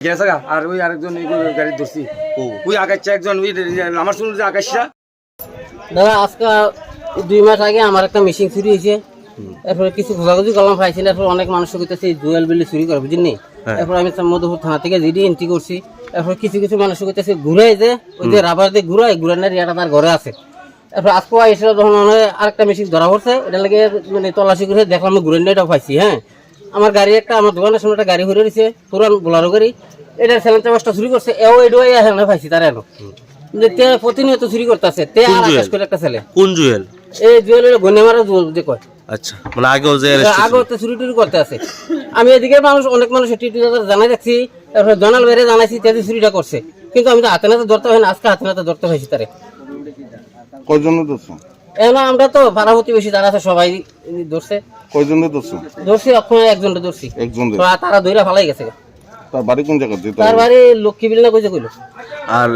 গেছে আর ওই আরেকজন গাড়ি ধরছি ওই আগাচ্ছে একজন ওই আমার শুনুন যে আকাশটা দাদা আজকে দুই মাস আগে আমার একটা মেশিন চুরি হয়েছে। এরপরে কিছু খোঁজাখুঁজি করলাম পাইছি না এরপর অনেক মানুষ জুয়েল বিলি চুরি করে বুঝলি এরপর আমি মধুপুর থানা থেকে জিডি এন্ট্রি করছি। এরপর কিছু কিছু মানুষ কইতেছে ঘুরাই যে ওই যে রাবার দিয়ে ঘুরাই ঘুরানোর ইয়াটা তার ঘরে আছে। এরপর আজকে এসে যখন আরেকটা মেশিন ধরা পড়ছে। এটা লাগে মানে তল্লাশি করে দেখলাম আমি ঘুরে এটাও পাইছি হ্যাঁ। আমার গাড়ি একটা আমার দোকানের সামনে একটা গাড়ি ঘুরে দিছে পুরান বোলারো গাড়ি। এটা সেলেন্টা বাসটা চুরি করছে এও এডুয়াই এখানে পাইছি তার এলো। যে তে প্রতিনিয়ত চুরি করতেছে তে আর আকাশ করে একটা ছেলে। কোন জুয়েল? এই জুয়েল হলো গনে মারা জুয়েল যে কয়। আচ্ছা মানে আগেও যে arrest তো চুরি টুরি করতে আছে। আমি এদিকে মানুষ অনেক মানুষ জানাই রাখছি তারপরে জনাল বেড়ে জানাইছি তেজি চুরিটা করছে। কিন্তু আমি তো হাতে নাতে ধরতে হয় না আজকে হাতে নাতে ধরতে হয়েছি তারে। কয়জনে ধরছো? এখন আমরা তো পাড়া প্রতিবেশী যারা আছে সবাই ধরছে। কয়জনে ধরছো? ধরছি ওখানে একজনটা ধরছি। একজন তারা ফালাই গেছে। তার বাড়ি কোন জায়গা যেতে তার বাড়ি লক্ষ্মী বিল কইছে কইলো? আর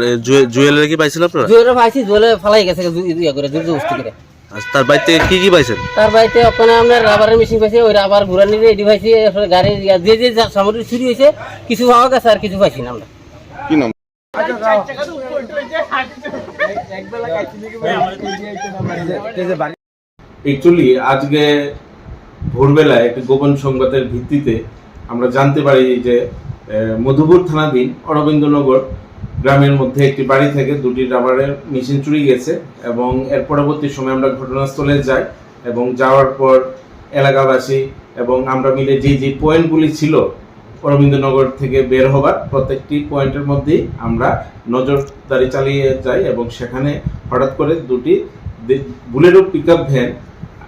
জুয়েলের কি পাইছিল আপনারা? জুয়েলে পাইছি জুয়েলে ফালাই গেছে ইয়া করে জোর করে। তার বাড়ি থেকে কি কি পাইছেন? তার বাড়িতে ওখানে আমরা রাবারের মেশিন পাইছি ওই রাবার ঘুরানি রেডি পাইছি গাড়ির ইয়া যে যে যা সামগ্রী চুরি হয়েছে কিছু পাওয়া গেছে আর কিছু পাইছি না আমরা। কি নাম? অ্যাকচুয়ালি আজকে ভোরবেলায় একটি গোপন সংবাদের ভিত্তিতে আমরা জানতে পারি যে মধুপুর থানাধীন অরবিন্দনগর গ্রামের মধ্যে একটি বাড়ি থেকে দুটি রাবারের মেশিন চুরি গেছে এবং এর পরবর্তী সময় আমরা ঘটনাস্থলে যাই এবং যাওয়ার পর এলাকাবাসী এবং আমরা মিলে যে যে পয়েন্টগুলি ছিল অরবিন্দনগর থেকে বের হবার প্রত্যেকটি পয়েন্টের মধ্যেই আমরা নজরদারি চালিয়ে যাই এবং সেখানে হঠাৎ করে দুটি বুলেরো পিক আপ ভ্যান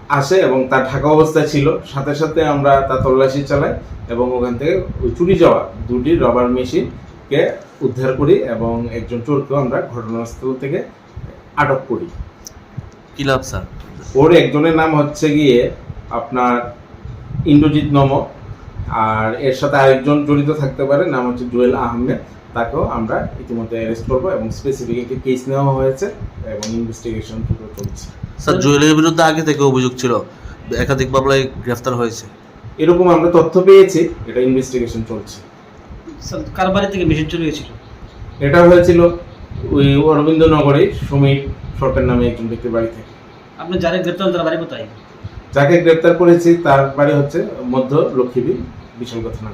আসে এবং তার ঢাকা অবস্থায় ছিল। সাথে সাথে আমরা তা তল্লাশি চালাই এবং ওখান থেকে চুরি যাওয়া দুটি রবার মেশিনকে উদ্ধার করি এবং একজন চোরকেও আমরা ঘটনাস্থল থেকে আটক করি। কি লাভ স্যার? ওর একজনের নাম হচ্ছে গিয়ে আপনার ইন্দ্রজিৎ নম আর এর সাথে আরেকজন জড়িত থাকতে পারে নাম হচ্ছে জুয়েল আহমেদ। তাকেও আমরা ইতিমধ্যে অ্যারেস্ট করব এবং স্পেসিফিক একটি কেস নেওয়া হয়েছে এবং ইনভেস্টিগেশন চলছে। স্যার জুয়েলের বিরুদ্ধে আগে থেকে অভিযোগ ছিল একাধিক মামলায় গ্রেফতার হয়েছে। এরকম আমরা তথ্য পেয়েছি এটা ইনভেস্টিগেশন চলছে। কার বাড়ি থেকে মেশিন চুরি হয়েছিল এটা হয়েছিল ওই অরবিন্দনগরে সমীর সরকার নামে একজন ব্যক্তির বাড়ি থেকে আপনি যারা গ্রেপ্তার তার বাড়ি কোথায়? যাকে গ্রেপ্তার করেছি তার বাড়ি হচ্ছে মধ্য লক্ষ্মীবীর কথা থানা